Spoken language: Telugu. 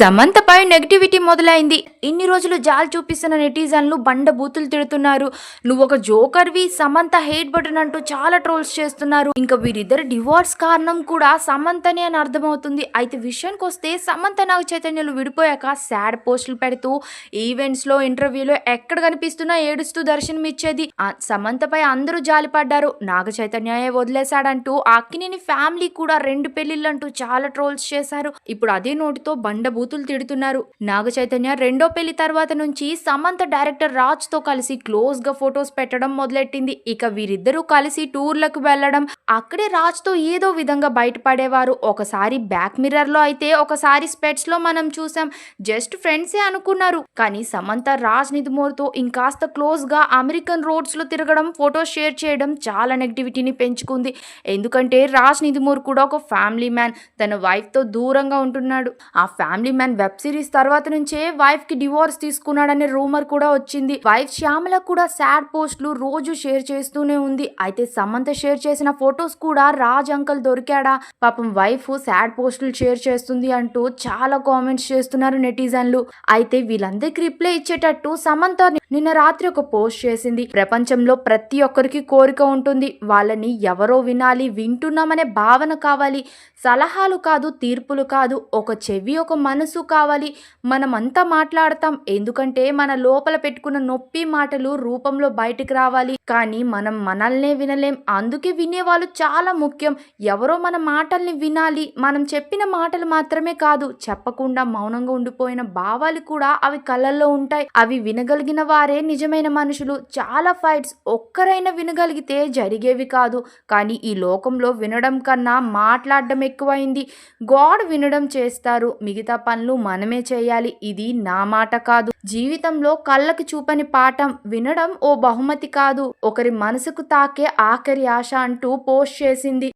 సమంతపై నెగిటివిటీ మొదలైంది. ఇన్ని రోజులు జాల్ చూపిస్తున్న నెటిజన్లు బండ బూతులు తిడుతున్నారు. నువ్వు ఒక జోకర్వి సమంత హేట్ బటన్ అంటూ చాలా ట్రోల్స్ చేస్తున్నారు. ఇంకా వీరిద్దరు డివోర్స్ కారణం కూడా సమంతనే అని అర్థమవుతుంది. అయితే విషయానికి వస్తే సమంత నాగ చైతన్యలు విడిపోయాక సాడ్ పోస్టులు పెడుతూ ఈవెంట్స్లో ఇంటర్వ్యూలో ఎక్కడ కనిపిస్తున్నా ఏడుస్తూ దర్శనం ఇచ్చేది సమంతపై అందరూ జాలిపడ్డారు. నాగ చైతన్యయే వదిలేశాడంటూ అక్కినేని ఫ్యామిలీ కూడా రెండు పెళ్ళిళ్ళంటూ చాలా ట్రోల్స్ చేశారు. ఇప్పుడు అదే నోటితో బండ బూతులు తిడుతున్నారు. నాగ చైతన్య రెండో పెళ్ళి తర్వాత నుంచి సమంత డైరెక్టర్ రాజ్తో కలిసి క్లోజ్గా ఫొటోస్ పెట్టడం మొదలెట్టింది. ఇక వీరిద్దరూ కలిసి టూర్లకు వెళ్ళడం అక్కడే రాజ్తో ఏదో విధంగా బయటపడేవారు. ఒకసారి బ్యాక్ మిర్రర్లో అయితే ఒకసారి స్పెట్స్లో మనం చూసాం జస్ట్ ఫ్రెండ్సే అనుకున్నారు. కానీ సమంత రాజ్ నిధుమోర్తో ఇంకాస్త క్లోజ్గా అమెరికన్ రోడ్స్లో తిరగడం ఫోటో షేర్ చేయడం చాలా నెగిటివిటీని పెంచుకుంది. ఎందుకంటే రాజ్ నిధుమూర్ కూడా ఒక ఫ్యామిలీ మ్యాన్. తన వైఫ్తో దూరంగా ఉంటున్నాడు. ఆ ఫ్యామిలీ మ్యాన్ వెబ్ సిరీస్ తర్వాత నుంచే వైఫ్కి డివోర్స్ తీసుకున్నాడనే రూమర్ కూడా వచ్చింది. వైఫ్ శ్యామల కూడా సాడ్ పోస్ట్లు రోజు షేర్ చేస్తూనే ఉంది. అయితే సమంత షేర్ చేసిన ఫొటోస్ కూడా రాజ్ అంకల్ దొరికాడా? పాపం వైఫ్ సాడ్ పోస్టులు షేర్ చేస్తుంది అంటూ చాలా కామెంట్స్ చేస్తున్నారు నెటిజన్లు. అయితే వీళ్ళందరికీ రిప్లై ఇచ్చేటట్టు సమంత నిన్న రాత్రి ఒక పోస్ట్ చేసింది. ప్రపంచంలో ప్రతి ఒక్కరికి కోరిక ఉంటుంది. వాళ్ళని ఎవరో వినాలి వింటున్నామనే భావన కావాలి. సలహాలు కాదు తీర్పులు కాదు. ఒక చెవి ఒక మనసు కావాలి. మనమంతా మాట్లాడతాం. ఎందుకంటే మన లోపల పెట్టుకున్న నొప్పి మాటలు రూపంలో బయటికి రావాలి. కానీ మనం మనల్నే వినలేం. అందుకే వినేవాళ్ళు చాలా ముఖ్యం. ఎవరో మన మాటల్ని వినాలి. మనం చెప్పిన మాటలు మాత్రమే కాదు. చెప్పకుండా మౌనంగా ఉండిపోయిన భావాలు కూడా అవి కళ్ళల్లో ఉంటాయి. అవి వినగలిగిన వారే నిజమైన మనుషులు. చాలా ఫైట్స్ ఒక్కరైనా వినగలిగితే జరిగేవి కాదు. కానీ ఈ లోకంలో వినడం కన్నా మాట్లాడడం ఎక్కువైంది. గాడ్ వినడం చేస్తారు. మిగతా పనులు మనమే చేయాలి. ఇది నా మాట కాదు. జీవితంలో కళ్ళకి చూపని పాఠం వినడం ఓ బహుమతి కాదు. ఒకరి మనసుకు తాకే ఆఖరి ఆశ అంటూ పోస్ట్ చేసింది.